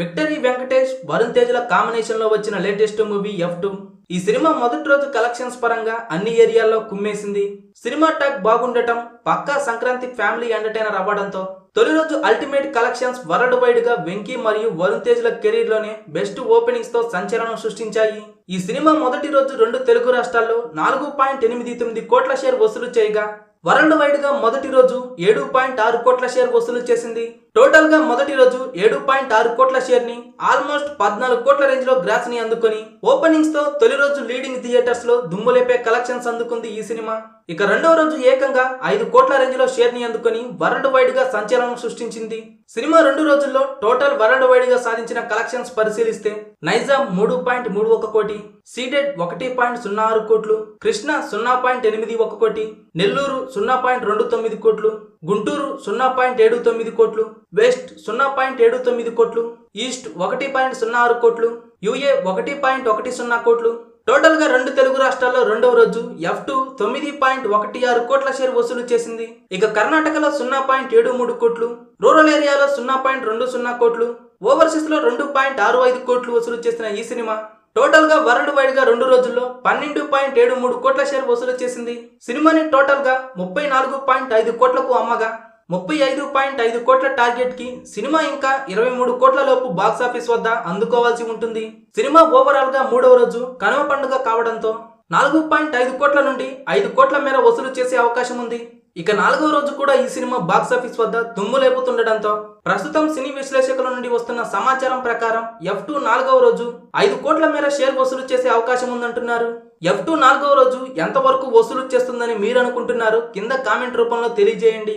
Victory Venkatesh Varun తేజ్ల కాంబినేషన్లో వచ్చిన లేటెస్ట్ మూవీ ఎఫ్ టూ ఈ సినిమా మొదటి రోజు కలెక్షన్స్ పరంగా అన్ని ఏరియాల్లో కుమ్మేసింది. సినిమా టాక్ బాగుండటం పక్కా సంక్రాంతి ఫ్యామిలీ ఎంటర్టైనర్ అవ్వడంతో తొలి రోజు అల్టిమేట్ కలెక్షన్స్ వరల్డ్ వైడ్గా వెంకీ మరియు వరుణ్ తేజ్ల కెరీర్లోనే బెస్ట్ ఓపెనింగ్స్తో సంచలనం సృష్టించాయి. ఈ సినిమా మొదటి రోజు రెండు తెలుగు రాష్ట్రాల్లో నాలుగు పాయింట్ ఎనిమిది తొమ్మిది కోట్ల షేర్ వసూలు చేయగా వరల్డ్ వైడ్గా మొదటి రోజు ఏడు పాయింట్ ఆరు కోట్ల షేర్ వసూలు చేసింది. టోటల్గా మొదటి రోజు ఏడు పాయింట్ ఆరు కోట్ల షేర్ని ఆల్మోస్ట్ పద్నాలుగు కోట్ల రేంజ్లో గ్రాస్ని అందుకొని ఓపెనింగ్స్తో తొలి రోజు లీడింగ్ థియేటర్స్లో దుమ్ములేపే కలెక్షన్స్ అందుకుంది ఈ సినిమా. ఇక రెండవ రోజు ఏకంగా ఐదు కోట్ల రేంజ్లో షేర్ని అందుకొని వరల్డ్ వైడ్గా సంచలనం సృష్టించింది. సినిమా రెండు రోజుల్లో టోటల్ వరల్డ్ వైడ్గా సాధించిన కలెక్షన్స్ పరిశీలిస్తే నైజాం మూడు పాయింట్ మూడు ఒక కోటి సీడెడ్ ఒకటి పాయింట్ సున్నా ఆరు కోట్లు కృష్ణ సున్నా పాయింట్ ఎనిమిది ఒక కోటి నెల్లూరు సున్నా పాయింట్ రెండు తొమ్మిది కోట్లు గుంటూరు సున్నా పాయింట్ ఏడు తొమ్మిది కోట్లు వెస్ట్ సున్నా పాయింట్ ఏడు తొమ్మిది కోట్లు ఈస్ట్ ఒకటి పాయింట్ సున్నా ఆరు కోట్లు యుఏ ఒకటి పాయింట్ ఒకటి సున్నా కోట్లు. టోటల్గా రెండు తెలుగు రాష్ట్రాల్లో రెండవ రోజు ఎఫ్ టూ తొమ్మిది పాయింట్ ఒకటి ఆరు కోట్ల షేర్ వసూలు చేసింది. ఇక కర్ణాటకలో సున్నా పాయింట్ ఏడు మూడు కోట్లు రూరల్ ఏరియాలో సున్నా పాయింట్ రెండు సున్నా కోట్లు ఓవర్సీస్లో రెండు పాయింట్ ఆరు ఐదు కోట్లు వసూలు చేసిన ఈ సినిమా టోటల్గా వరల్డ్ వైడ్గా రెండు రోజుల్లో పన్నెండు పాయింట్ ఏడు మూడు కోట్ల షేర్ వసూలు చేసింది. సినిమాని టోటల్గా ముప్పై నాలుగు పాయింట్ ఐదు కోట్లకు అమ్మగా. ముప్పై ఐదు పాయింట్ ఐదు కోట్ల టార్గెట్కి సినిమా ఇంకా ఇరవై మూడు కోట్ల లోపు బాక్స్ ఆఫీస్ వద్ద అందుకోవాల్సి ఉంటుంది. సినిమా ఓవరాల్గా మూడవ రోజు కనుమ పండుగ కావడంతో నాలుగు పాయింట్ ఐదు కోట్ల నుండి ఐదు కోట్ల మేర వసూలు చేసే అవకాశం ఉంది. ఇక నాలుగవ రోజు కూడా ఈ సినిమా బాక్స్ ఆఫీస్ వద్ద దుమ్ము లేపుతుండటంతో ప్రస్తుతం సినీ విశ్లేషకుల నుండి వస్తున్న సమాచారం ప్రకారం ఎఫ్ టూ నాలుగవ రోజు ఐదు కోట్ల మేర షేర్ వసూలు చేసే అవకాశం ఉందంటున్నారు. ఎఫ్ టూ నాలుగవ రోజు ఎంతవరకు వసూలు చేస్తుందని మీరు అనుకుంటున్నారు కింద కామెంట్ రూపంలో తెలియజేయండి.